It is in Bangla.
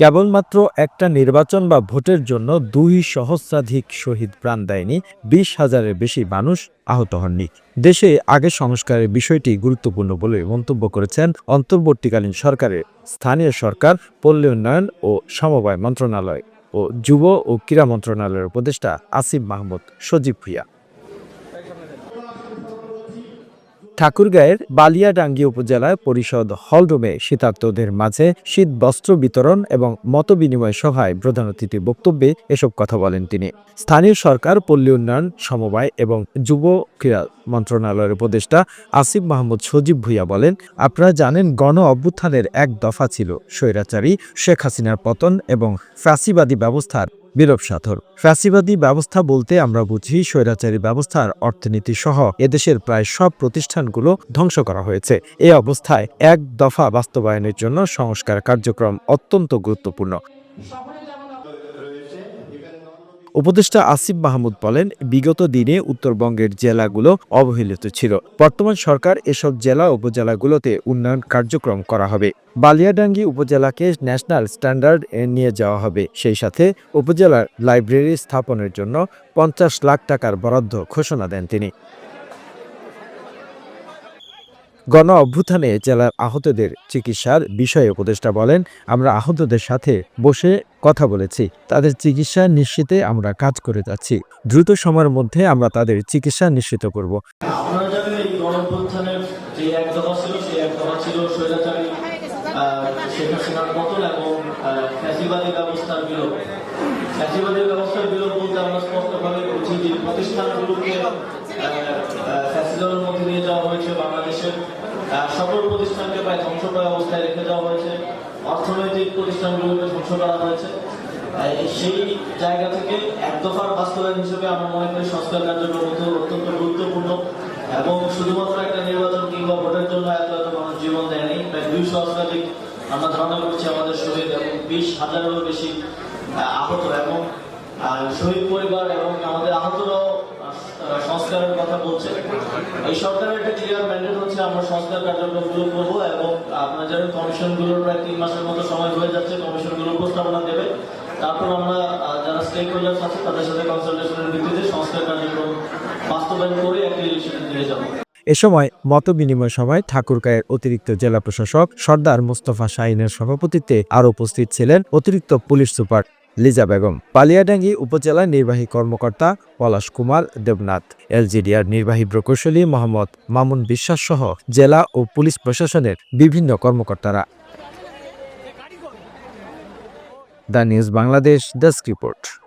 কেবলমাত্র একটা নির্বাচন বা ভোটের জন্য দুই সহস্রাধিক শহীদ প্রাণ দেয়নি, বিশ হাজারের বেশি মানুষ আহত হননি। দেশে আগে সংস্কারের বিষয়টি গুরুত্বপূর্ণ বলে মন্তব্য করেছেন অন্তর্বর্তীকালীন সরকারের স্থানীয় সরকার, পল্লী উন্নয়ন ও সমবায় মন্ত্রণালয় ও যুব ও ক্রীড়া মন্ত্রণালয়ের উপদেষ্টা আসিফ মাহমুদ সজীব ভুইয়া। ঠাকুরগাঁয়ের বালিয়াডাঙ্গি উপজেলায় পরিষদ হলরুমে শীতার্তদের মাঝে শীত বস্ত্র বিতরণ এবং মতবিনিময় সভায় প্রধান অতিথি বক্তব্যে এসব কথা বলেন তিনি। স্থানীয় সরকার, পল্লী উন্নয়ন, সমবায় এবং যুব ক্রীড়া মন্ত্রণালয়ের উপদেষ্টা আসিফ মাহমুদ সজীব ভুইয়া বলেন, আপনারা জানেন গণ অভ্যুত্থানের এক দফা ছিল স্বৈরাচারী শেখ হাসিনার পতন এবং ফ্যাসিবাদী ব্যবস্থার বিলোপ সাধর ফ্যাসিবাদী ব্যবস্থা বলতে আমরা বুঝি স্বৈরাচারী ব্যবস্থার অর্থনীতি সহ এদেশের প্রায় সব প্রতিষ্ঠানগুলো ধ্বংস করা হয়েছে। এ অবস্থায় এক দফা বাস্তবায়নের জন্য সংস্কার কার্যক্রম অত্যন্ত গুরুত্বপূর্ণ। উপদেষ্টা আসিফ মাহমুদ বলেন, বিগত দিনে উত্তরবঙ্গের জেলাগুলো অবহেলিত ছিল। বর্তমান সরকার এসব জেলা উপজেলাগুলোতে উন্নয়ন কার্যক্রম করা হবে। বালিয়াডাঙ্গি উপজেলাকে ন্যাশনাল স্ট্যান্ডার্ড নিয়ে যাওয়া হবে। সেই সাথে উপজেলার লাইব্রেরি স্থাপনের জন্য পঞ্চাশ লাখ টাকার বরাদ্দ ঘোষণা দেন তিনি। গণ অভ্যুত্থানে জেলার আহতদের চিকিৎসার বিষয়ে উপদেষ্টা বলেন, আমরা আহতদের সাথে বসে কথা বলেছি, তাদের চিকিৎসা নিশ্চিতে আমরা কাজ করে যাচ্ছি, দ্রুত সময়ের মধ্যে আমরা তাদের চিকিৎসা নিশ্চিত করব। প্রতিষ্ঠানগুলোকে মধ্যে নিয়ে যাওয়া হয়েছে বাংলাদেশের সকল প্রতিষ্ঠানকে প্রায় ধ্বংস করা অবস্থায় রেখে দেওয়া হয়েছে। অর্থনৈতিক প্রতিষ্ঠানগুলোকে ধ্বংস করা হয়েছে। সেই জায়গা থেকে এক দফার বাস্তবায়ন হিসেবে আমরা মনে করি সংস্কার কার্যক্রম অত্যন্ত- গুরুত্বপূর্ণ এবং শুধুমাত্র একটা নির্বাচন কিংবা ভোটের জন্য এত এত মানুষ জীবন দেয়নি। প্রায় দুই সহস্রাধিক আমরা ধারণা করছি আমাদের শহীদ এবং বিশ হাজারেরও বেশি আহত এবং শহীদ পরিবার এবং আমাদের আহতরাও সংস্কারের কথা বলছে। এই সরকারের একটা ক্লিয়ার ম্যান্ডেট আমরা সংস্কার কার্যক্রমগুলো করব এবং আপনার জানেন কমিশনগুলোর প্রায় তিন মাসের মতো সময় হয়ে যাচ্ছে, কমিশনগুলো উপস্থাপনা দেবে। তারপর আমরা যারা স্টেক হোল্ডার্স আছে, তাদের সাথে কনসালটেশনের ভিত্তিতে সংস্কার কার্যক্রম বাস্তবায়ন করে একটি ইলেকশনে দিয়ে যাব। এ সময় মত বিনিময় সভায় ঠাকুরগাঁয়ের অতিরিক্ত জেলা প্রশাসক সর্দার মুস্তফা শাহিনের সভাপতিত্বে আরও উপস্থিত ছিলেন অতিরিক্ত পুলিশ সুপার লিজা বেগম। পালিয়াডাঙ্গি উপজেলা নির্বাহী কর্মকর্তা পলাশ কুমার দেবনাথ। এলজিডিআর নির্বাহী প্রকৌশলী মোহাম্মদ মামুন বিশ্বাস সহ জেলা ও পুলিশ প্রশাসনের বিভিন্ন কর্মকর্তারা। The news Bangladesh desk report.